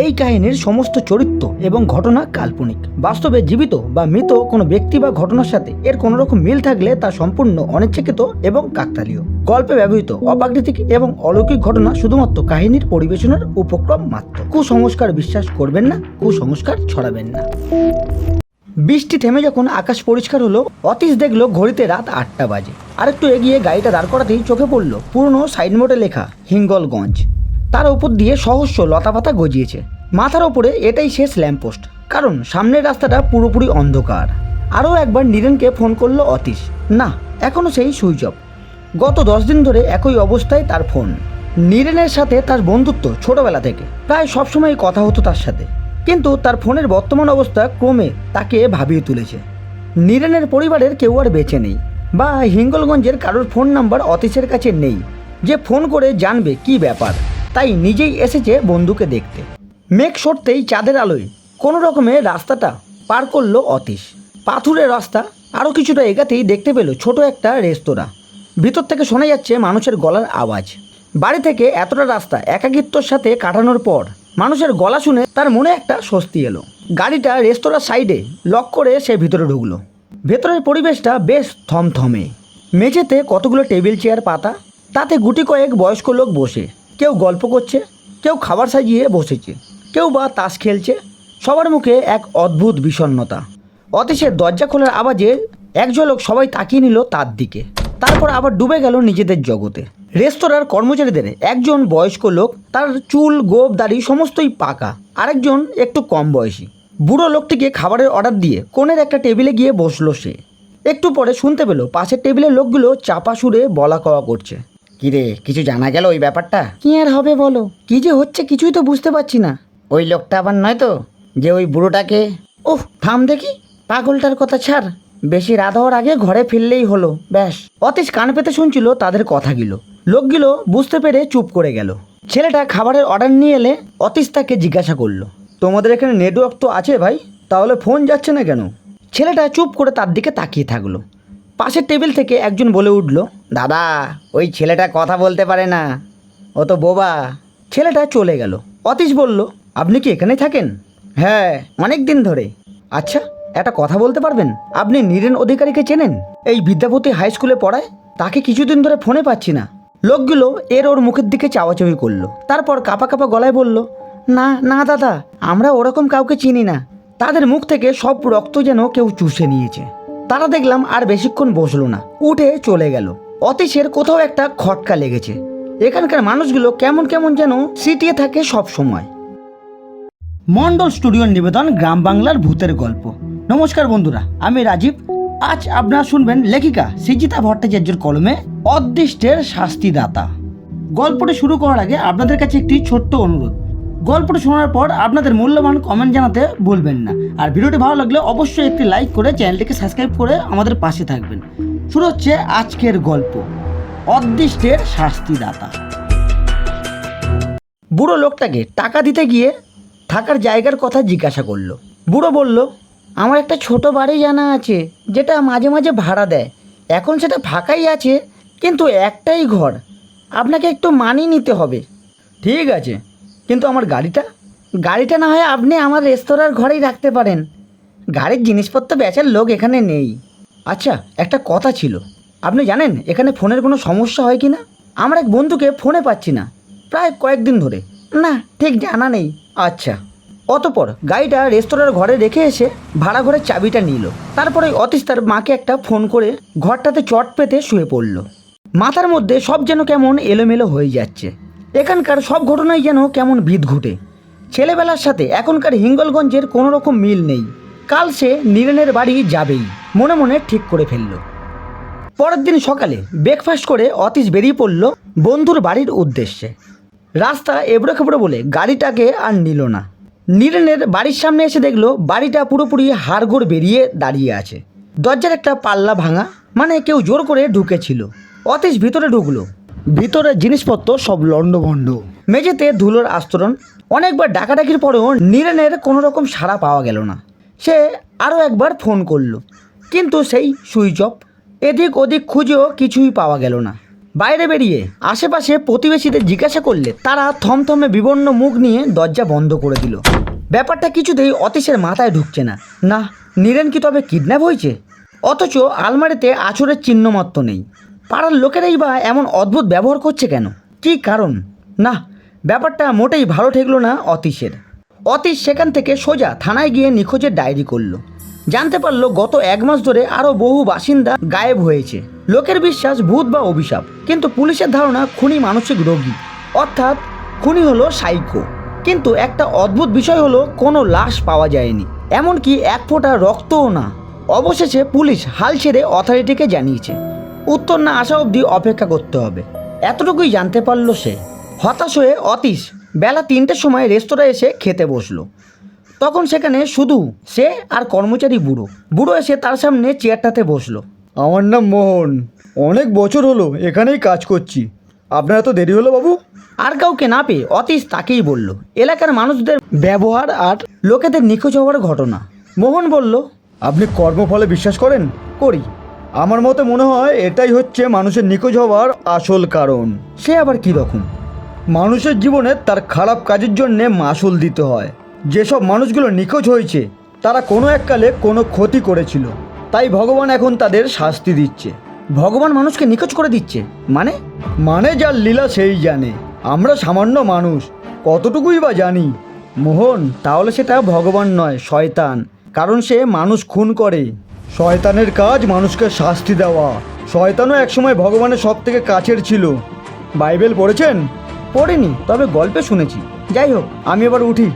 এই কাহিনীর সমস্ত চরিত্র এবং ঘটনা কাল্পনিক। বাস্তবে জীবিত বা মৃত কোনো ব্যক্তি বা ঘটনার সাথে এর কোনো রকম মিল থাকলে তা সম্পূর্ণ অনিচ্ছাকৃত এবং কাকতালীয়। গল্পে ব্যবহৃত অপ্রাকৃতিক এবং অলৌকিক ঘটনা শুধুমাত্র কাহিনীর পরিবেশনার উপক্রম মাত্র। কুসংস্কার বিশ্বাস করবেন না, কুসংস্কার ছড়াবেন না। বৃষ্টি থেমে যখন আকাশ পরিষ্কার হলো, অতীশ দেখল ঘড়িতে রাত আটটা বাজে। আরেকটু এগিয়ে গাড়িটা দাঁড় করাতেই চোখে পড়ল পুরনো সাইনবোর্ডে লেখা, হিঙ্গলগঞ্জ। তার উপর দিয়ে সহস্য লতাপাতা গজিয়েছে। মাথার ওপরে এটাই শেষ ল্যাম্পপোস্ট। কারণ সামনের রাস্তাটা পুরোপুরি অন্ধকার। আরও একবার নীরেনকে ফোন করল অতীশ। না এখনও সেই সুইচ অফ। গত দশ দিন ধরে একই অবস্থায় তার ফোন। নীরেনের সাথে তার বন্ধুত্ব ছোটবেলা থেকে। প্রায় সবসময় কথা হতো তার সাথে। কিন্তু তার ফোনের বর্তমান অবস্থা ক্রমে তাকে ভাবিয়ে তুলেছে। নীরেনের পরিবারের কেউ আর বেঁচে নেই। বা হিঙ্গলগঞ্জের কারোর ফোন নাম্বার অতীশের কাছে নেই। যে ফোন করে জানবে কি ব্যাপার। তাই নিজেই এসেছে বন্ধুকে দেখতে। মেঘ সরতেই চাঁদের আলোয় কোনো রকমে রাস্তাটা পার করল অতীশ। পাথুরের রাস্তা আরও কিছুটা এগাতেই দেখতে পেল ছোট একটা রেস্তোরাঁ। ভিতর থেকে শোনা যাচ্ছে মানুষের গলার আওয়াজ। বাড়ি থেকে এতটা রাস্তা একাকিত্বর সাথে কাটানোর পর মানুষের গলা শুনে তার মনে একটা স্বস্তি এলো। গাড়িটা রেস্তোরাঁর সাইডে লক করে সে ভিতরে ঢুকলো। ভেতরের পরিবেশটা বেশ থমথমে। মেঝেতে কতগুলো টেবিল, চেয়ার, পাতা, তাতে গুটি কয়েক বয়স্ক লোক বসে। কেউ গল্প করছে, কেউ খাবার সাজিয়ে বসেছে, কেউ বা তাস খেলছে, সবার মুখে এক অদ্ভুত বিষণ্ণতা। অতীশের দরজা খোলার আওয়াজে এক ঝলক সবাই তাকিয়ে নিল তার দিকে। তারপর আবার ডুবে গেল নিজেদের জগতে। রেস্তোরাঁর কর্মচারীদের একজন বয়স্ক লোক, তার চুল গোপ দাড়ি সমস্তই পাকা। আরেকজন একটু কম বয়সী। বুড়ো লোকটিকে খাবারের অর্ডার দিয়ে কোণের একটা টেবিলে গিয়ে বসল সে। একটু পরে শুনতে পেল পাশের টেবিলের লোকগুলো চাপা সুরে বলা কওয়া করছে। কিরে কিছু জানা গেল ওই ব্যাপারটা? কি আর হবে বলো? কি যে হচ্ছে কিছুই তো বুঝতে পারছি না। ওই লোকটা আবার নয় তো? যে ওই বুড়োটাকে? ওহ থাম দেখি। পাগলটার কথা ছাড়। বেশি রাত হওয়ার আগে ঘরে ফিরলেই হলো ব্যাস। অতীশ কান পেতে শুনছিল তাদের কথাগুলো। লোকগুলো বুঝতে পেরে চুপ করে গেল। ছেলেটা খাবারের অর্ডার নিয়ে এলে অতীশ তাকে জিজ্ঞাসা করল তোমাদের এখানে নেটওয়ার্ক তো আছে ভাই? তাহলে ফোন যাচ্ছে না কেন? ছেলেটা চুপ করে তার দিকে তাকিয়ে থাকল। পাশের টেবিল থেকে একজন বলে উঠল দাদা, ওই ছেলেটা কথা বলতে পারে না। ও তো বোবা। ছেলেটা চলে গেল। অতীশ বলল, আপনি কি এখানে থাকেন? হ্যাঁ অনেক দিন ধরে। আচ্ছা একটা কথা বলতে পারবেন? আপনি নীরেন অধিকারীকে চেনেন? এই বিদ্যাপতি হাই স্কুলে পড়ায়? তাকে কিছুদিন ধরে ফোনে পাচ্ছি না। লোকগুলো এর ওর মুখের দিকে চাওয়াচাওয়ি করল। তারপর কাপা কাপা গলায় বলল, না না দাদা, আমরা ওরকম কাউকে চিনি না। তাদের মুখ থেকে সব রক্ত যেন কেউ চুষে নিয়েছে। তারা দেখলাম আর বেশিক্ষণ বসল না। উঠে চলে গেল। অতীশের কোথাও একটা খটকা লেগেছে। এখানকার মানুষগুলো কেমন কেমন যেন সিটিয়ে থাকে সব সময়। মন্ডল স্টুডিওর নিবেদন, গ্রাম বাংলার ভূতের গল্প। নমস্কার বন্ধুরা, আমি রাজীব। আজ আপনারা শুনবেন লেখিকা সিজিতা ভট্টাচার্যের কলমে অদৃষ্টের শাস্তিদাতা। গল্পটি শুরু করার আগে আপনাদের কাছে একটি ছোট্ট অনুরোধ। গল্পটি শোনার পর আপনাদের মূল্যবান কমেন্ট জানাতে ভুলবেন না। আর ভিডিওটি ভালো লাগলে অবশ্যই একটি লাইক করে চ্যানেলটিকে সাবস্ক্রাইব করে আমাদের পাশে থাকবেন। শুরু হচ্ছে আজকের গল্প, অদৃষ্টের শাস্তিদাতা। বুড়ো লোকটাকে টাকা দিতে গিয়ে থাকার জায়গার কথা জিজ্ঞাসা করল। বুড়ো বলল, আমার একটা ছোট বাড়ি জানা আছে, যেটা মাঝে মাঝে ভাড়া দেয়। এখন সেটা ফাঁকাই আছে, কিন্তু একটাই ঘর। আপনাকে একটু মানিয়ে নিতে হবে। ঠিক আছে কিন্তু আমার গাড়িটা গাড়িটা না হয় আপনি আমার রেস্তোরাঁর ঘরেই রাখতে পারেন। গাড়ির জিনিসপত্র বেচার লোক এখানে নেই। আচ্ছা একটা কথা ছিল। আপনি জানেন, এখানে ফোনের কোনো সমস্যা হয় কি না আমার এক বন্ধুকে ফোনে পাচ্ছি না, প্রায় কয়েকদিন ধরে। না, ঠিক জানা নেই। আচ্ছা অতপর গাড়িটা রেস্তোরাঁর ঘরে রেখে এসে ভাড়া ঘরের চাবিটা নিল। তারপরে অতীশ তার মাকে একটা ফোন করে ঘরটাতে চট পেতে শুয়ে পড়ল। মাথার মধ্যে সব যেন কেমন এলোমেলো হয়ে যাচ্ছে। এখানকার সব ঘটনাই যেন কেমন ভিত ঘুটে। ছেলেবেলার সাথে এখনকার হিঙ্গলগঞ্জের কোনো রকম মিল নেই। কাল সে নীরেনের বাড়ি যাবেই, মনে মনে ঠিক করে ফেলল। পরের দিন সকালে ব্রেকফাস্ট করে অতীশ বেরিয়ে পড়ল বন্ধুর বাড়ির উদ্দেশ্যে। রাস্তা এবড়ো খেবড়ো বলে গাড়িটাকে আর নিল না। নীরেনের বাড়ির সামনে এসে দেখল বাড়িটা পুরোপুরি হাড়গোড় বেরিয়ে দাঁড়িয়ে আছে। দরজার একটা পাল্লা ভাঙা মানে কেউ জোর করে ঢুকেছিল। অতীশ ভিতরে ঢুকলো। ভিতরে জিনিসপত্র সব লণ্ডভণ্ড। মেঝেতে ধুলোর আস্তরণ। অনেকবার ডাকাডাকির পরেও নীরেনের কোনো রকম সাড়া পাওয়া গেল না। সে আরও একবার ফোন করল। কিন্তু সেই সুইচ অফ। এদিক ওদিক খুঁজেও কিছুই পাওয়া গেল না। বাইরে বেরিয়ে আশেপাশে প্রতিবেশীদের জিজ্ঞাসা করলে তারা থমথমে বিবর্ণ মুখ নিয়ে দরজা বন্ধ করে দিল। ব্যাপারটা কিছুতেই অতীশের মাথায় ঢুকছে না। না, নীরেন কি তবে কিডন্যাপ হয়েছে? অথচ আলমারিতে আছরের চিহ্ন মাত্র নেই। পাড়ার লোকেরাই বা এমন অদ্ভুত ব্যবহার করছে কেন? কী কারণ? না ব্যাপারটা মোটেই ভালো ঠেকলো না অতীশের। অতীশ সেখান থেকে সোজা থানায় গিয়ে নিখোঁজের ডায়েরি করল। জানতে পারল গত এক মাস ধরে আরও বহু বাসিন্দা গায়েব হয়েছে। লোকের বিশ্বাস, ভূত বা অভিশাপ। কিন্তু পুলিশের ধারণা খুনি মানসিক রোগী। অর্থাৎ খুনি হলো সাইকো। কিন্তু একটা অদ্ভুত বিষয় হলো কোনো লাশ পাওয়া যায়নি। এমনকি এক ফোঁটা রক্তও না। অবশেষে পুলিশ হাল ছেড়ে অথরিটিকে জানিয়েছে। উত্তর না আসা অবধি অপেক্ষা করতে হবে। এতটুকুই জানতে পারল সে। হতাশ হয়ে অতীশ বেলা তিনটের সময় রেস্তোরাঁ এসে খেতে বসল। তখন সেখানে শুধু সে আর কর্মচারী বুড়ো। বুড়ো এসে তার সামনে চেয়ারটাতে বসল। আমার নাম মোহন। অনেক বছর হলো এখানেই কাজ করছি। আপনার এত দেরি হলো বাবু? আর কাউকে না পেয়ে অতীশ তাকেই বলল এলাকার মানুষদের ব্যবহার আর লোকেদের নিখোঁজ হওয়ার ঘটনা। মোহন বলল আপনি কর্মফলে বিশ্বাস করেন? করি। আমার মতে মনে হয় এটাই হচ্ছে মানুষের নিখোঁজ হওয়ার আসল কারণ। সে আবার কি রকম? মানুষের জীবনে তার খারাপ কাজের জন্যে মাসুল দিতে হয়। যেসব মানুষগুলো নিখোঁজ হয়েছে, তারা কোনো এককালে কোনো ক্ষতি করেছিল। তাই ভগবান এখন তাদের শাস্তি দিচ্ছে। ভগবান মানুষকে নিখোঁজ করে দিচ্ছে? মানে? মানে যার লীলা সেই জানে। আমরা সামান্য মানুষ, কতটুকুই বা জানি। মোহন, তাহলে সেটা ভগবান নয়, শয়তান। কারণ সে মানুষ খুন করে। শয়তানের কাজ মানুষকে শাস্তি দেওয়া। শয়তানও একসময় ভগবানের সব থেকে কাছের ছিল। বাইবেল পড়েছেন? পড়িনি, তবে গল্পে শুনেছি। যাই হোক, আমি এবার উঠি।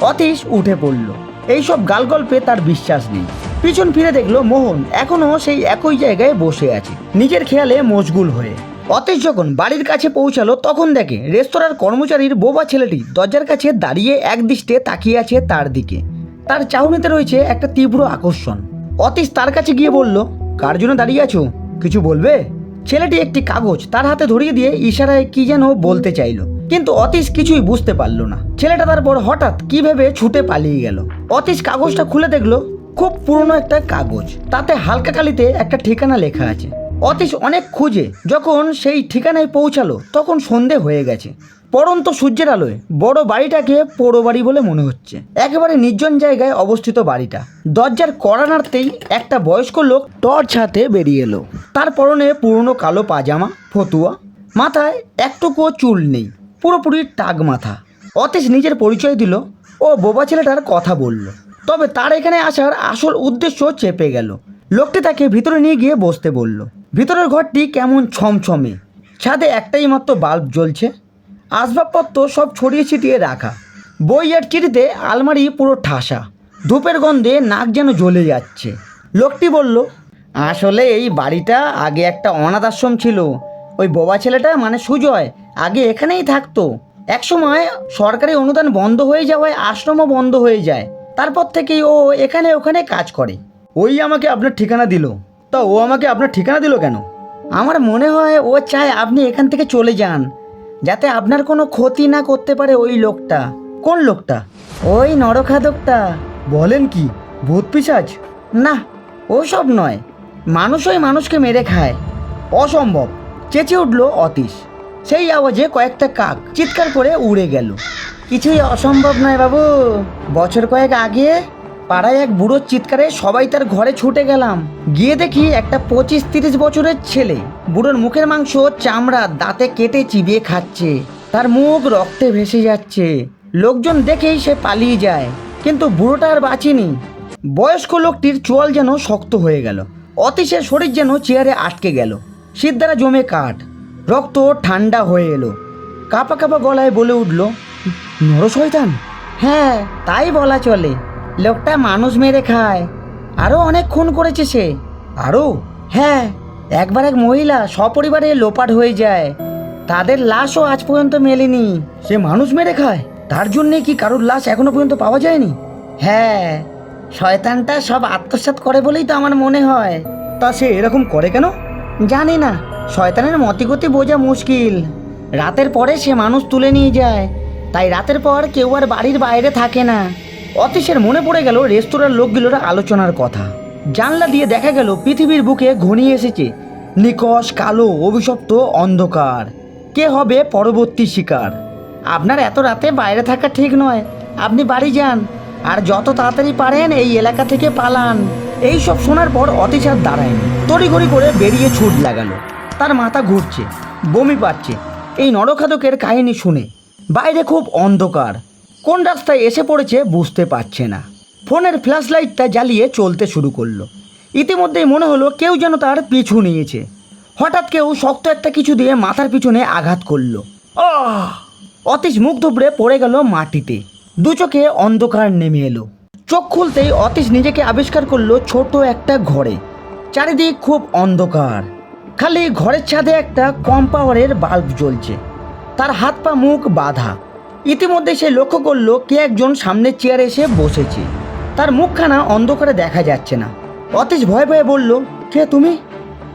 অতীশ উঠে পড়ল। এইসব গাল গল্পে তার বিশ্বাস নেই। পিছন ফিরে দেখল মোহন এখনও সেই একই জায়গায় বসে আছে। নিজের খেয়ালে মশগুল হয়ে। অতীশ যখন বাড়ির কাছে পৌঁছালো, তখন দেখে রেস্তোরাঁর কর্মচারীর বোবা ছেলেটি দরজার কাছে দাঁড়িয়ে একদৃষ্টে তাকিয়ে আছে তার দিকে। তার চাহনিতে রয়েছে একটা তীব্র আকর্ষণ। অতীশ তার কাছে গিয়ে বলল, কার জন্য দাঁড়িয়ে আছো? কিছু বলবে? ছেলেটি একটি কাগজ তার হাতে ধরিয়ে দিয়ে ইশারায় কি যেন বলতে চাইলো। কিন্তু অতীশ কিছুই বুঝতে পারল না। ছেলেটা তারপর হঠাৎ কি ভেবে ছুটে পালিয়ে গেল। অতীশ কাগজটা খুলে দেখল, খুব পুরনো একটা কাগজ। তাতে হালকা কালিতে একটা ঠিকানা লেখা আছে। অতীশ অনেক খুঁজে, যখন সেই ঠিকানায় পৌঁছালো, তখন সন্ধে হয়ে গেছে। পরন্ত সূর্যের আলোয় বড় বাড়িটাকে পোড়ো বাড়ি বলে মনে হচ্ছে। একেবারে নির্জন জায়গায় অবস্থিত বাড়িটা। দরজার কড়া নাড়তেই একটা বয়স্ক লোক টর্চ হাতে বেরিয়ে এলো। তার পরনে পুরনো কালো পাজামা, ফতুয়া, মাথায় একটুকুও চুল নেই, পুরোপুরি টাক মাথা। অতীশ নিজের পরিচয় দিল ও বোবা ছেলেটার কথা বলল। তবে তার এখানে আসার আসল উদ্দেশ্য চেপে গেল। লোকটি তাকে ভিতরে নিয়ে গিয়ে বসতে বলল, ভিতরের ঘরটি কেমন ছমছমে। ছাদে একটাই মাত্র বাল্ব জ্বলছে আসবাবপত্র সব ছড়িয়ে ছিটিয়ে রাখা। বই চিঠিতে আলমারি পুরো ঠাসা। ধূপের গন্ধে নাক যেন জ্বলে যাচ্ছে। লোকটি বলল, আসলে এই বাড়িটা আগে একটা অনাথ আশ্রম ছিল। ওই বোবা ছেলেটা মানে সুজয়, আগে এখানেই থাকতো। একসময় সরকারি অনুদান বন্ধ হয়ে যাওয়ায় আশ্রমও বন্ধ হয়ে যায়। তারপর থেকেই ও এখানে ওখানে কাজ করে। ওই আমাকে আপনার ঠিকানা দিল। তা ও আমাকে আপনার ঠিকানা দিল কেন? আমার মনে হয় ও চায় আপনি এখান থেকে চলে যান। যাতে আপনার কোনো ক্ষতি না করতে পারে ওই লোকটা। কোন লোকটা? ওই নরখাদকটা। বলেন কি ভূত পিসাজ? না ওসব নয়। মানুষই মানুষকে মেরে খায়। অসম্ভব। চেঁচে উঠল অতীশ। সেই আওয়াজে কয়েকটা কাক চিৎকার করে উড়ে গেল। কিছুই অসম্ভব নয় বাবু। বছর কয়েক আগে পাড়ায় এক বুড়োর চিৎকারে সবাই তার ঘরে ছুটে গেলাম। গিয়ে দেখি একটা পঁচিশ তিরিশ বছরের ছেলে। বুড়োর মুখের মাংস চামড়া, দাঁতে কেটে চিবিয়ে খাচ্ছে। তার মুখ রক্তে ভেসে যাচ্ছে। লোকজন দেখেই সে পালিয়ে যায়, কিন্তু বুড়োটা আর বাঁচিনি। বয়স্ক লোকটির চোয়াল যেন শক্ত হয়ে গেল। অতিশের শরীর যেন চেয়ারে আটকে গেল। সিদ্ধারা জমে কাঠ। রক্ত ঠান্ডা হয়ে এলো। কাপা কাপা গলায় বলে উঠল, নরশয়তান? হ্যাঁ তাই বলা চলে। লোকটা মানুষ মেরে খায়। আরও অনেক খুন করেছে সে। আরও হ্যাঁ একবার এক মহিলা সপরিবারে লোপাট হয়ে যায়। তাদের লাশও আজ পর্যন্ত মেলেনি। সে মানুষ মেরে খায়? তার জন্যে কি কারোর লাশ এখনও পর্যন্ত পাওয়া যায়নি? হ্যাঁ শয়তানটা সব আত্মসাৎ করে বলেই তো আমার মনে হয়। তা সে এরকম করে কেন? জানি না শয়তানের মতিগতি বোঝা মুশকিল। রাতের পরে সে মানুষ তুলে নিয়ে যায়। তাই রাতের পর কেউ আর বাড়ির বাইরে থাকে না। অতীশের মনে পড়ে গেল রেস্তোরাঁর লোকগুলোর আলোচনার কথা। জানলা দিয়ে দেখা গেল পৃথিবীর বুকে ঘনিয়ে এসেছে, নিকশ, কালো, অভিশপ্ত অন্ধকার। কে হবে পরবর্তী শিকার? আপনার এত রাতে বাইরে থাকা ঠিক নয়। আপনি বাড়ি যান, আর যত তাড়াতাড়ি পারেন এই এলাকা থেকে পালান। এই সব শোনার পর অতীশ আর দাঁড়ায়নি। তড়িঘড়ি করে বেরিয়ে ছুট লাগালো। তার মাথা ঘুরছে, বমি পাচ্ছে। এই নরখাদকের কাহিনী শুনে। বাইরে খুব অন্ধকার। কোন রাস্তায় এসে পড়েছে বুঝতে পারছে না। ফোনের ফ্ল্যাশ লাইটটা জ্বালিয়ে চলতে শুরু করল। ইতিমধ্যেই মনে হলো কেউ যেন তার পিছু নিয়েছে। হঠাৎ কেউ শক্ত একটা কিছু দিয়ে মাথার পিছনে আঘাত করল! অতীশ মুখ ধুবড়ে পড়ে গেল মাটিতে। দু চোখে অন্ধকার নেমে এলো। চোখ খুলতেই অতীশ নিজেকে আবিষ্কার করল ছোট একটা ঘরে। চারিদিক খুব অন্ধকার। খালি ঘরের ছাদে একটা কম পাওয়ারের বাল্ব জ্বলছে। তার হাত পা মুখ বাঁধা। ইতিমধ্যে সে লক্ষ্য করল কে একজন সামনের চেয়ারে এসে বসেছে। তার মুখখানা অন্ধকারে দেখা যাচ্ছে না। অতীশ ভয়ে ভয়ে বলল, কে তুমি?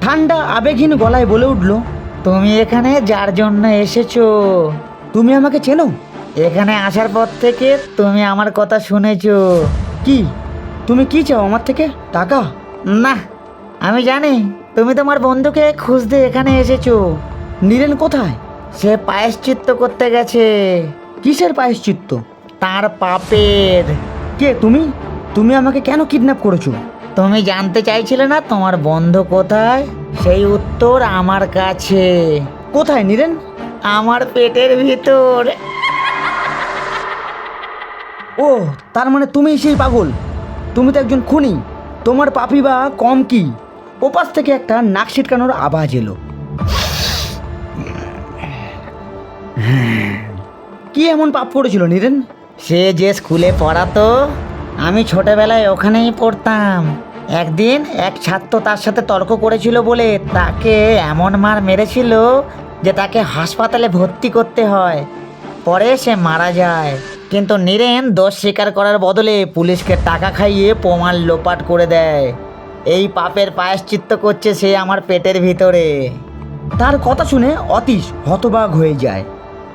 ঠান্ডা, আবেগহীন গলায় বলে উঠল, তুমি এখানে যার জন্য এসেছ? তুমি আমাকে চেনো? এখানে আসার পর থেকে তুমি আমার কথা শুনেছো। কি? তুমি কি চাও আমার থেকে? টাকা? না, আমি জানি। তুমি তোমার বন্ধুকে খুঁজতে এখানে এসেছ। নীরেন কোথায়? সে পায়েশ্চিত্ত করতে গেছে। কিসের পায়েশ্চিত্ত তার পাপের। কে তুমি? তুমি আমাকে কেন কিডন্যাপ করেছ? তুমি জানতে চাইছিলে না তোমার বন্ধ কোথায়? সেই উত্তর আমার কাছে। কোথায় নীরেন? আমার পেটের ভিতর। ও তার মানে তুমি সেই পাগল? তুমি তো একজন খুনি। তোমার পাপি বা কম কি? ওপাশ থেকে একটা নাক ছিটকানোর আওয়াজ এলো। কি এমন পাপ করেছিল নীরেন? সে যে স্কুলে পড়াতো আমি ছোটবেলায় ওখানেই পড়তাম। একদিন এক ছাত্র তার সাথে তর্ক করেছিল বলে তাকে এমন মার মেরেছিল যে তাকে হাসপাতালে ভর্তি করতে হয়। পরে সে মারা যায়। কিন্তু নীরেন দোষ স্বীকার করার বদলে পুলিশকে টাকা খাইয়ে প্রমাণ লোপাট করে দেয়। এই পাপের পায়শ্চিত্ত করছে সে আমার পেটের ভিতরে। তার কথা শুনে অতীশ হতবাক হয়ে যায়।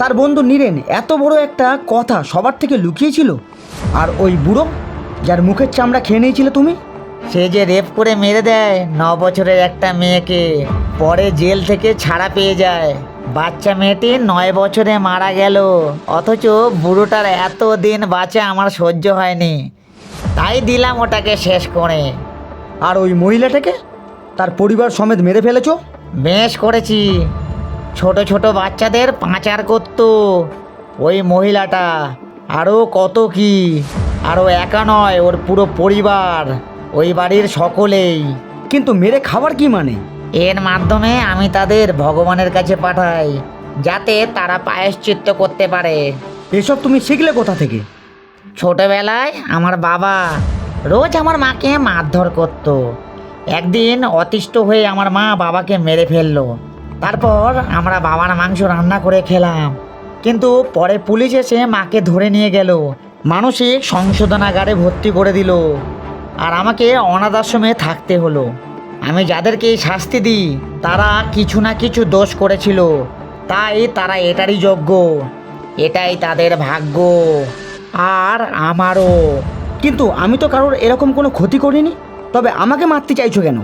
তার বন্ধু নীরেন এত বড় একটা কথা সবার থেকে লুকিয়েছিল? আর ওই বুড়ো যার মুখের চামড়া খেয়ে নিয়েছিলে তুমি? সে যে রেপ করে মেরে দেয় ন বছরের একটা মেয়েকে পরে জেল থেকে ছাড়া পেয়ে যায়। বাচ্চা মেয়েটি নয় বছরে মারা গেল অথচ বুড়োটার এত দিন বাঁচা আমার সহ্য হয়নি। তাই দিলাম ওটাকে শেষ করে। আর ওই মহিলাটাকে? তার পরিবার সমেত মেরে ফেলেছ? বেশ করেছি। ছোট ছোট বাচ্চাদের পাচার করতো। ওই মহিলাটা আরও কত কি? আরও একা নয় ওর পুরো পরিবার ওই বাড়ির সকলেই। কিন্তু মেরে খাবার কি মানে? এর মাধ্যমে আমি তাদের ভগবানের কাছে পাঠাই যাতে তারা পায়শ্চিত্ত করতে পারে। এসব তুমি শিখলে কোথা থেকে? ছোটবেলায় আমার বাবা রোজ আমার মাকে মারধর করত। একদিন অতিষ্ঠ হয়ে আমার মা বাবাকে মেরে ফেলল। তারপর আমরা বাবার মাংস রান্না করে খেলাম। কিন্তু পরে পুলিশ এসে মাকে ধরে নিয়ে গেল। মানসিক সংশোধনাগারে ভর্তি করে দিল। আর আমাকে অনাথ আশ্রমে থাকতে হলো। আমি যাদেরকে শাস্তি দিই, তারা কিছু না কিছু দোষ করেছিল। তাই তারা এটারই যোগ্য। এটাই তাদের ভাগ্য। আর আমারও। কিন্তু আমি তো কারোর এরকম কোনো ক্ষতি করিনি। তবে আমাকে মারতে চাইছো কেন?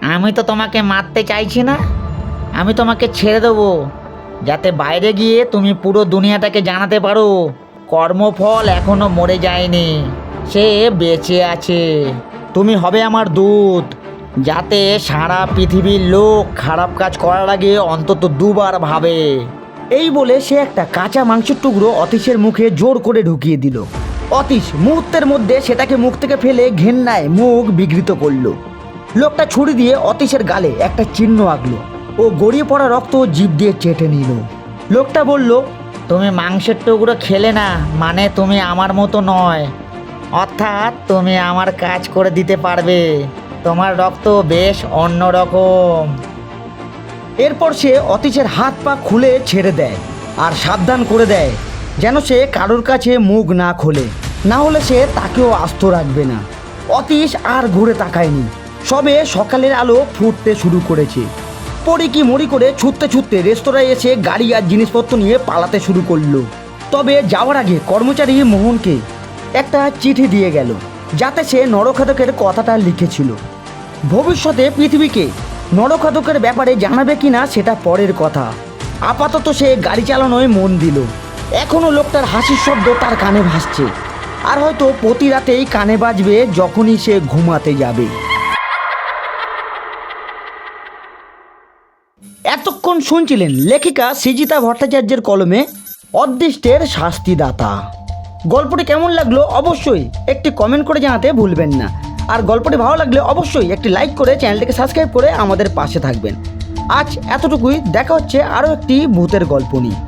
আমি তো তোমাকে মারতে চাইছি না। আমি তোমাকে ছেড়ে দেবো। যাতে বাইরে গিয়ে তুমি পুরো দুনিয়াটাকে জানাতে পারো, কর্মফল এখনও মরে যায়নি। সে বেঁচে আছে। তুমি হবে আমার দূত। যাতে সারা পৃথিবীর লোক খারাপ কাজ করার আগে অন্তত দুবার ভাবে। এই বলে সে একটা কাঁচা মাংসের টুকরো অতীশের মুখে জোর করে ঢুকিয়ে দিল। অতীশ মুহূর্তের মধ্যে সেটাকে মুখ থেকে ফেলে ঘেন্নায় মুখ বিঘ্রিত করল। লোকটা ছুরি দিয়ে অতীশের গালে একটা চিহ্ন আঁকলো। ও গড়িয়ে পড়া রক্ত জিভ দিয়ে চেটে নিল। লোকটা বলল, তুমি মাংসের টুকরো খেলে না মানে তুমি আমার মতো নয়। অর্থাৎ তুমি আমার কাজ করে দিতে পারবে। তোমার রক্ত বেশ অন্যরকম। এরপর সে অতীশের হাত পা খুলে ছেড়ে দেয় আর সাবধান করে দেয়, যেন সে কারোর কাছে মুখ না খোলে। না হলে সে তাকেও আস্ত রাখবে না। অতীশ আর ঘুরে তাকায়নি। সবে সকালের আলো ফুটতে শুরু করেছে। পরি কি মরি করে ছুটতে ছুটতে রেস্তোরাঁয় এসে গাড়ি আর জিনিসপত্র নিয়ে পালাতে শুরু করল। তবে যাওয়ার আগে কর্মচারী মোহনকে একটা চিঠি দিয়ে গেল, যাতে সে নরখাদকের কথাটা লিখেছিল। ভবিষ্যতে পৃথিবীকে নরখাদকের ব্যাপারে জানাবে কি না সেটা পরের কথা। আপাতত সে গাড়ি চালানোয় মন দিল। এখনও লোকটার হাসির শব্দ তার কানে ভাসছে। আর হয়তো প্রতি রাতেই কানে বাজবে যখনই সে ঘুমাতে যাবে। এতক্ষণ শুনছিলেন লেখিকা সৃজিতা ভট্টাচার্যের কলমে, অদৃষ্টের শাস্তিদাতা। গল্পটি কেমন লাগল অবশ্যই একটি কমেন্ট করে জানাতে ভুলবেন না। আর গল্পটি ভালো লাগলে অবশ্যই একটি লাইক করে চ্যানেলটিকে সাবস্ক্রাইব করে আমাদের পাশে থাকবেন। আজ এতটুকুই, দেখা হচ্ছে আরও একটি ভূতের গল্প নিয়ে।